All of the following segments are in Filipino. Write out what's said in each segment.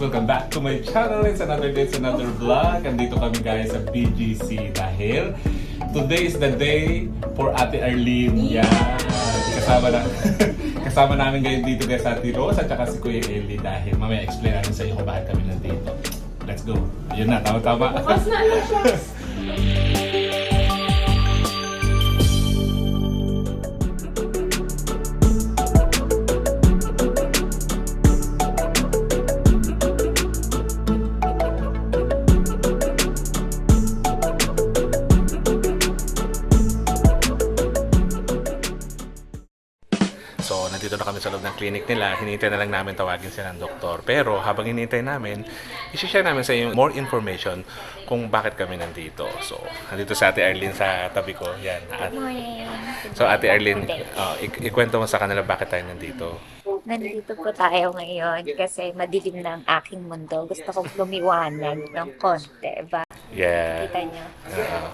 Welcome back to my channel. It's another day, it's another vlog. Andito kami guys sa BGC dahil today is the day for Ate Arlene. Yan. Kasama na kasama namin ngayon dito guys sa Ate Rose at saka si Kuya Eli dahil mamaya explain natin sa iyo kung bakit kami nandito. Let's go. Yun na, tama-tama. Bukas na ano nandito na kami sa loob ng clinic nila. Hinihintay na lang namin tawagin sila ng doktor. Pero, habang hinihintay namin, isi-share namin sa inyo more information kung bakit kami nandito. So, nandito sa Ate Arlene sa tabi ko. Yan. At, Morning. so, Ate Arlene, uh, ik- ikwento mo sa kanila bakit tayo nandito. Nandito po tayo ngayon kasi madilim na ang aking mundo. Gusto kong lumiwanag ng konti. Ba? Yeah. Kita niyo? Oo.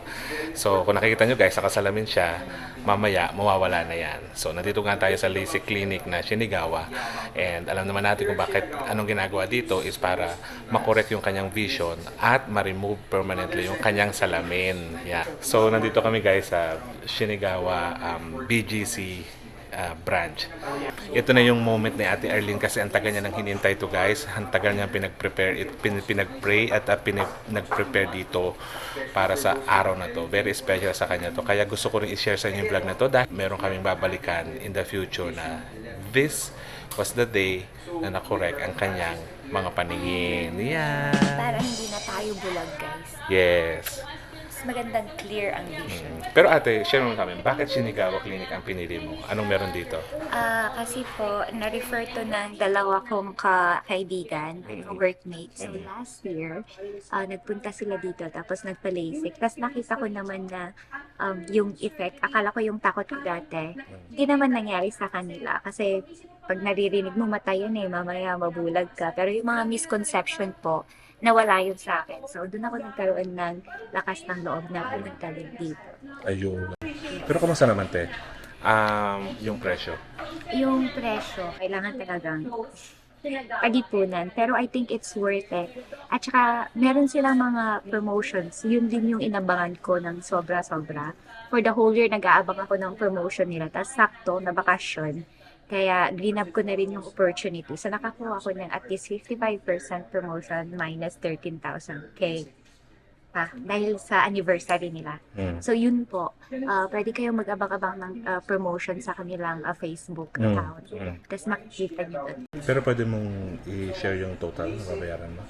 so, kung nakikita nyo guys, nakasalamin siya, mamaya, mawawala na yan. So, nandito nga tayo sa LASIK clinic na Shinigawa. And alam naman natin kung bakit anong ginagawa dito is para makorek yung kanyang vision at ma-remove permanently yung kanyang salamin. Yeah. So, nandito kami guys sa Shinigawa um, BGC uh, branch. Ito na yung moment ni Ate Arlene kasi ang tagal niya nang hinintay to guys. Ang tagal niya pinag-prepare, it, pin, pinag-pray at uh, pinag, nag-prepare dito para sa araw na to. Very special sa kanya to. Kaya gusto ko rin i-share sa inyo yung vlog na to dahil meron kaming babalikan in the future na this was the day na nakorek ang kanyang mga paningin. Yan. Para hindi na tayo bulag, guys. Yes. Mas magandang clear ang vision. Mm. Pero ate, share mo kami, bakit Shinigawa Clinic ang pinili mo? Anong meron dito? Ah, kasi po, na-refer to ng dalawa kong ka kaibigan, workmates. So, last year, ah, nagpunta sila dito, tapos nagpa-LASIK. Tapos nakita ko naman na um, yung effect, akala ko yung takot ko dati, hindi naman nangyari sa kanila. Kasi pag naririnig mo, mata yun eh, mamaya mabulag ka. Pero yung mga misconception po, nawala yun sa akin. So, doon ako nagkaroon ng lakas ng loob na din dito. Ayun. Pero kamusta naman, te? Um, yung presyo. yung presyo, kailangan talagang pagipunan. Pero I think it's worth it. At saka, meron silang mga promotions. Yun din yung inabangan ko ng sobra-sobra. For the whole year, nag-aabang ako ng promotion nila. Tapos sakto, na bakasyon. Kaya, grinab ko na rin yung opportunity. So, nakakuha ko ng at least 55% promotion minus 13,000K. Pa, dahil sa anniversary nila. Mm. So yun po, Ah, pwede kayong mag-abang-abang ng ah, promotion sa kanilang ah, Facebook Mm, account. mm. Tapos makikita nyo doon. Pero pwede mong i-share yung total na babayaran mo?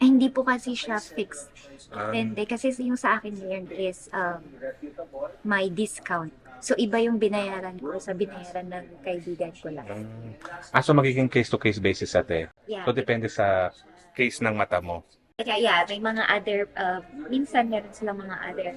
Eh, hindi po kasi siya fixed. Ah. Hindi, kasi yung sa akin ngayon is um, may discount. So iba yung binayaran ko sa binayaran ng kaibigan ko lang. Ah, so magiging case-to-case basis ate. Yeah. So depende sa case ng mata mo. Kaya yeah, may mga other, uh, minsan meron silang mga other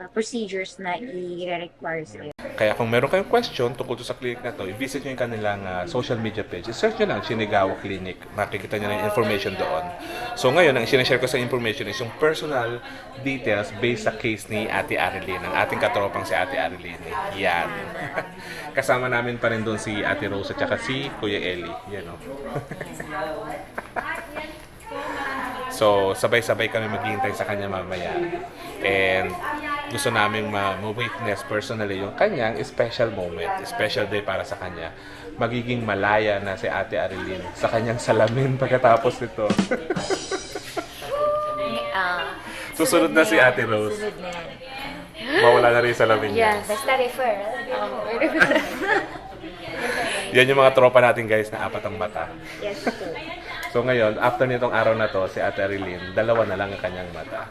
uh, procedures na i-require sa'yo. Kaya kung meron kayong question tungkol sa clinic na to, i-visit nyo yung kanilang ah, social media page. I-search nyo lang Shinigawa Clinic. Makikita nyo na yung information doon. So ngayon, ang sinashare ko sa information is yung personal details based sa case ni Ate Arilyn, ang ating katropang si Ate Arilyn. Yan. Kasama namin pa rin doon si Ate Rose at si Kuya Eli. Yan o. So, sabay-sabay kami maghihintay sa kanya mamaya. And gusto namin ma-witness personally yung kanyang special moment, special day para sa kanya. Magiging malaya na si Ate Arilyn sa kanyang salamin pagkatapos nito. Ah, Susunod na si Ate Rose. Sunod na yan. Mawala na rin yung salamin niya. Yan, basta refer. Yan yung mga tropa natin guys na apat ang mata. yes, po. So ngayon, after nitong araw na to, si Ate Arilyn, dalawa na lang ang kanyang mata.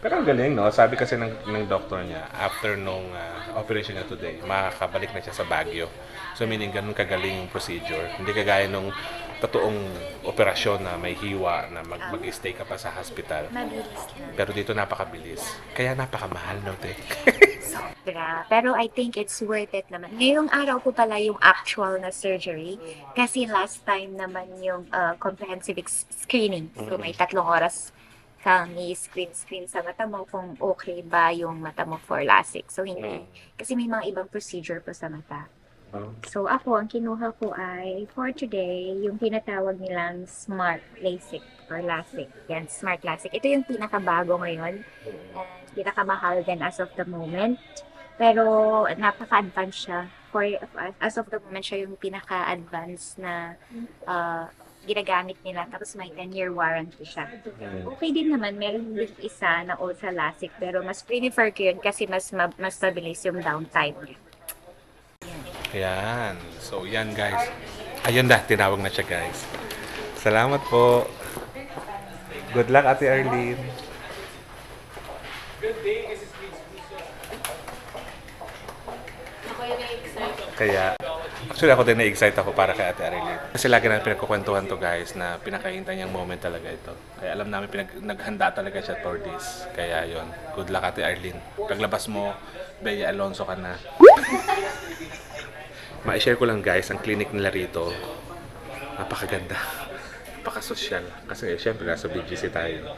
Pero ang galing, no? Sabi kasi ng, ng doctor niya, after nung ah, operation niya today, makakabalik na siya sa Baguio. So meaning, ganun kagaling yung procedure. Hindi kagaya nung totoong operasyon na may hiwa, na mag, mag-stay ka pa sa hospital. Mabilis lang. Pero dito napakabilis. Kaya napakamahal, no, te? Sobra. Pero I think it's worth it naman. Ngayong araw po pala yung actual na surgery. Kasi last time naman yung uh, comprehensive screening. So may tatlong oras kang i-screen-screen sa mata mo kung okay ba yung mata mo for LASIK. So hindi. Kasi may mga ibang procedure po sa mata. Oh. So ako, ang kinuha ko ay for today, yung tinatawag nilang Smart LASIK or LASIK. Yan, Smart LASIK. Ito yung pinakabago ngayon. And pinakamahal din as of the moment. Pero napaka-advanced siya. For, as of the moment, siya yung pinaka-advanced na ah, ginagamit nila. Tapos may 10-year warranty siya. Okay din naman, meron din isa na ultra LASIK. Pero mas prefer ko yun kasi mas, ma- mas mabilis yung downtime niya. Ayan. So, yan guys. Ayun na, tinawag na siya guys. Salamat po. Good luck, Ate Arlene. Kaya, actually ako din na-excite ako para kay Ate Arlene. Kasi lagi namin pinagkukwentuhan to guys na pinakahintay niyang moment talaga ito. Kaya alam namin pinag naghanda talaga siya for this. Kaya yon good luck Ate Arlene. Paglabas mo, Bea Alonso ka na. Ma-share ko lang guys, ang clinic nila rito, napakaganda. Napakasosyal. Kasi eh, syempre, nasa BGC tayo.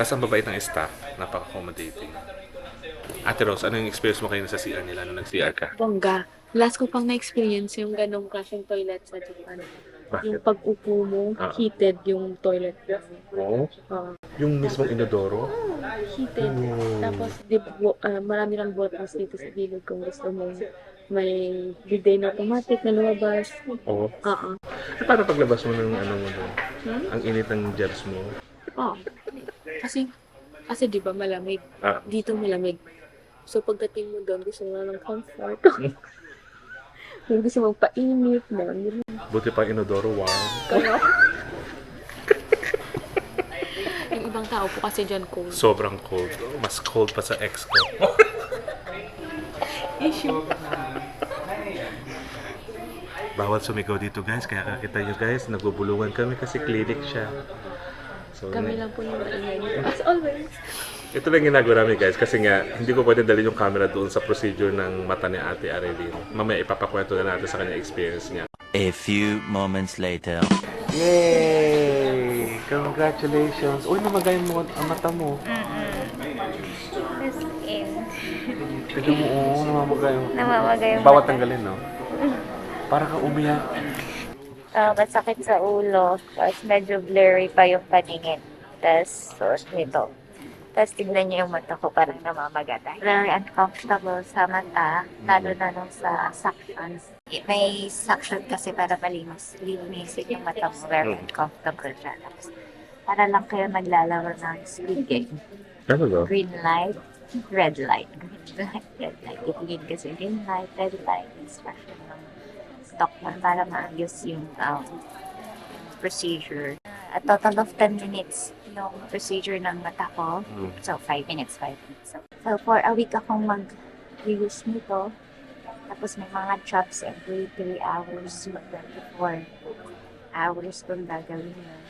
Tapos ang babait ng staff, napaka-accommodating. Ate Rose, ano yung experience mo kayo sa CR nila nung nag-CR ka? Bongga. Last ko pang na-experience yung ganong klaseng toilet sa Japan. Yung Bakit? pag-upo mo, Ah. heated yung toilet. Oo. Ah, Yung mismong inodoro? heated. Mm. Tapos, di, bu- ah, marami lang buttons dito sa gilid kung gusto mo. May bidet na automatic na lumabas. Oo. Oo. Eh, paano paglabas mo ng ano mo doon? Hmm? Ang init ng jobs mo? Oo. Kasi, kasi di ba malamig? Ah, Dito malamig. So, pagdating mo doon, gusto mo na ng comfort. Kung gusto mo painit, no? buti pa inodoro, wow. Yung ibang tao po kasi dyan cold. Sobrang cold. Mas cold pa sa ex ko. Issue. Bawal sumigaw dito guys, kaya kakita nyo guys, nagbubulungan kami kasi clinic siya. So, Kami lang po yung maingay. As always. Ito lang ginagawa namin guys, kasi nga, hindi ko pwede dalhin yung camera doon sa procedure ng mata ni Ate Areline. Mamaya ipapakwento na natin sa kanya experience niya. A few moments later. Yay! Congratulations! Uy, namagay mo ang mata mo. Tignan mo, oo, namamagay. namamagay yung Bawat tanggalin, no? Para kang umiyak. Ah, masakit sa ulo. Tapos medyo blurry pa yung paningin. Tapos, suot nito. Tapos tignan niyo yung mata ko parang namamagata. Very uncomfortable sa mata, lalo na nung sa suctions. May suction kasi para malinis. Linisin yung mata mo. Very uncomfortable siya. Tapos, para lang kayo maglalaro ng speed game. Ano? Green light, red light. Green light, red light. Itigin kasi green light, red light. Instruction ng stock para maayos yung um, procedure. A total of 10 minutes yung procedure ng mata ko. Mm. So, 5 minutes, 5 minutes. So, so for a week akong mag-use nito. Tapos may mga drops every 3 hours, 24 hours kung gagawin yun.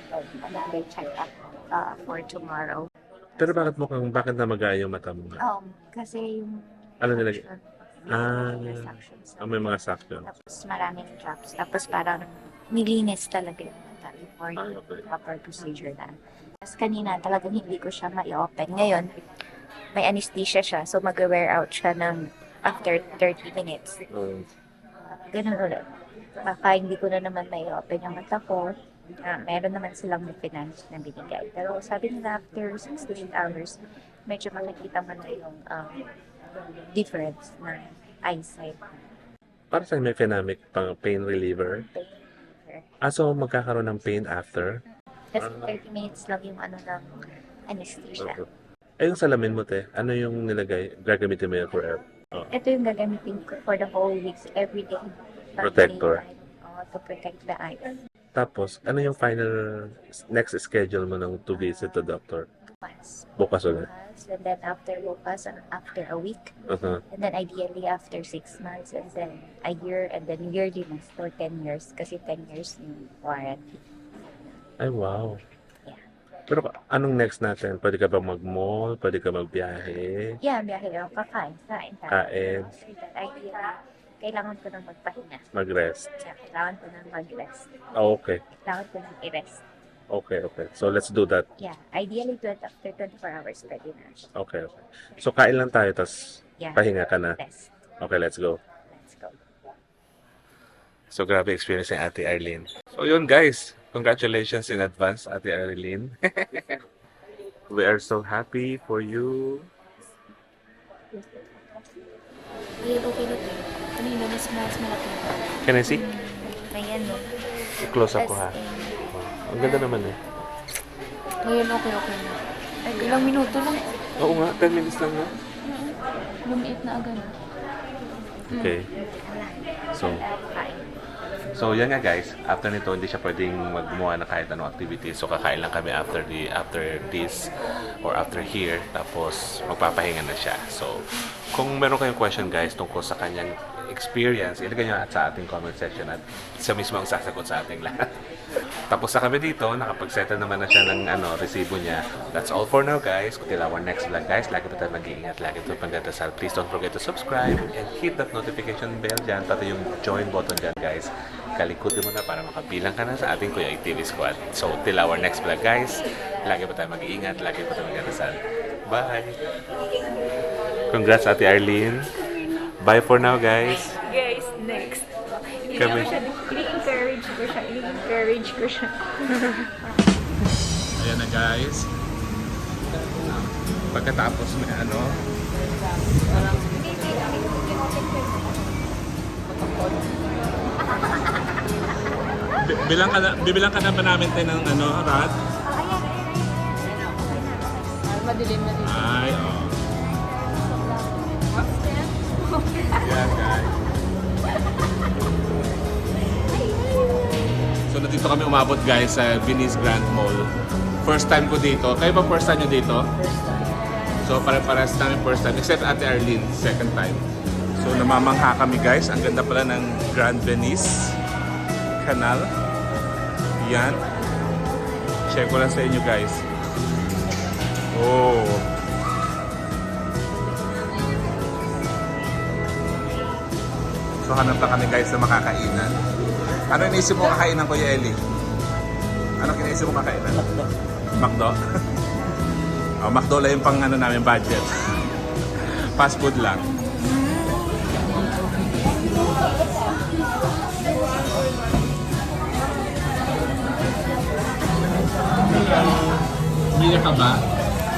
Another check-up uh, for tomorrow. Pero bakit mukhang, bakit namagay yung mata mo? Um, kasi yung Ano nilagay? suction, Ah, may suction sa- ah, may mga suction. Tapos maraming drops. Tapos parang nilinis talaga yung mata before okay. proper procedure na. Tapos kanina talagang hindi ko siya ma-open. Ngayon, may anesthesia siya. So mag-wear out siya ng after 30 minutes. Um, Ganun ulit. Baka hindi ko na naman may-open yung mata ko. Ah, meron naman silang finance na binigay. Pero sabi nila after 6 to 8 hours, medyo makikita mo na yung um, difference ng eyesight. para sa may phenamic pang pain reliever. Ah, so magkakaroon ng pain after? Kasi 30 minutes lang yung ano ng anesthesia. Eh, yung salamin mo, te, ano yung nilagay? Gagamitin mo yun forever? Ito yung gagamitin ko for the whole weeks, every day. Protector. oh, to protect the eyes. Tapos, ano yung final next schedule mo ng to visit the doctor? Once. Bukas ulit. Bukas, And then after bukas, and after a week. Uh-huh. And then ideally after 6 months, and then a year, and then yearly na for 10 years. Kasi 10 years yung warranty. Ay, wow. Yeah. Pero anong next natin? Pwede ka ba mag-mall? Pwede ka magbiyahe? Yeah, biyahe lang. Kakain, kain tayo. Kain. Ideally, kailangan ko nang magpahinga. Mag-rest? Yeah, kailangan ko nang mag-rest. Ah, okay. Kailangan ko nang i-rest. Okay, okay. So, let's do that. Yeah, ideally 20, after 24 hours pwede na. Okay, okay. So, kain lang tayo, tas Yeah, pahinga ka na. rest. Okay, let's go. Let's go. So, grabe experience ni Ate Arlene. So, yun guys. Congratulations in advance, Ate Arlene. We are so happy for you. Ayan, okay na to. Kanina, mas mas malaki. Can I see? Ayan o. Close up ko ha. Ang ganda naman eh. Ngayon, okay, okay na. Ay, ilang minuto lang. Oo nga, 10 minutes lang nga. Lumiit na agad. Okay. So, So yan nga guys, after nito hindi siya pwedeng maggumawa ng kahit anong activity. So kakain lang kami after the after this or after here tapos magpapahinga na siya. So kung meron kayong question guys tungkol sa kanyang experience, ilagay nyo at sa ating comment section at siya mismo ang sasagot sa ating lahat. Tapos na kami dito, nakapag-settle naman na siya ng ano, resibo niya. That's all for now guys. Till our next vlog guys, lagi po tayo mag-iingat, lagi po pagdadasal. Please don't forget to subscribe and hit that notification bell dyan, pati yung join button dyan guys. Kalikutin mo na para makabilang ka na sa ating Kuya TV Squad. So till our next vlog guys, lagi po tayo mag-iingat, lagi po tayo magdadasal. Bye! Congrats Ate Arlene. Bye for now guys. Guys, next. Kami. Ko siya. I-encourage ko siya. Ayan na guys. Pagkatapos may ano, Bi- bilang ka na, bibilang ka na ba namin tayo ng ano, rat? Madilim na dito. Ay, oh. Ayan guys. So nandito kami umabot guys sa Venice Grand Mall. First time ko dito. Kayo ba first time nyo dito? So pare-pares namin first time. Except Ate Arlene, second time. So namamangha kami guys. Ang ganda pala ng Grand Venice Canal. Yan. Share ko lang sa inyo guys. Oh. So hanap lang kami guys sa makakainan. Ano iniisip mo kakainan, Kuya Eli? Ano kinaisip mo kakainan? Macdo. Macdo? oh, Macdo lang yung pang ano namin budget. Fast food lang. Umiyak ka ba?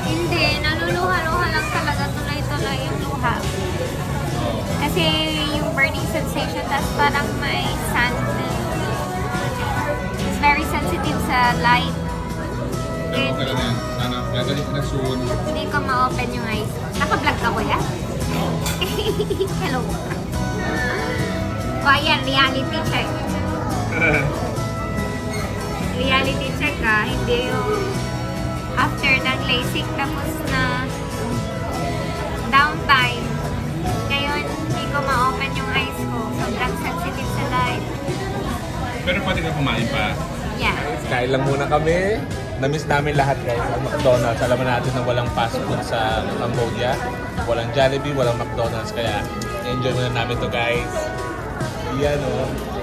Hindi, naluluha-luha lang talaga tuloy-tuloy yung luha. Kasi yung burning sensation, tapos parang may sand. Sa light. Pero okay lang yan. Sana gagaling ka na soon. Hindi ko ma-open yung eyes. Naka-vlog ka, kuya? Hello. O ayan, reality check. reality check ah, hindi yung after ng LASIK tapos na downtime. Ngayon, hindi ko ma-open yung eyes ko. Sobrang sensitive sa light. Pero pwede ka kumain pa. Yeah. Kain lang muna kami. Namiss namin lahat guys ang McDonald's. Alam natin na walang fast food sa Cambodia. Walang Jollibee, walang McDonald's. Kaya enjoy muna namin to guys. Yan o. Oh.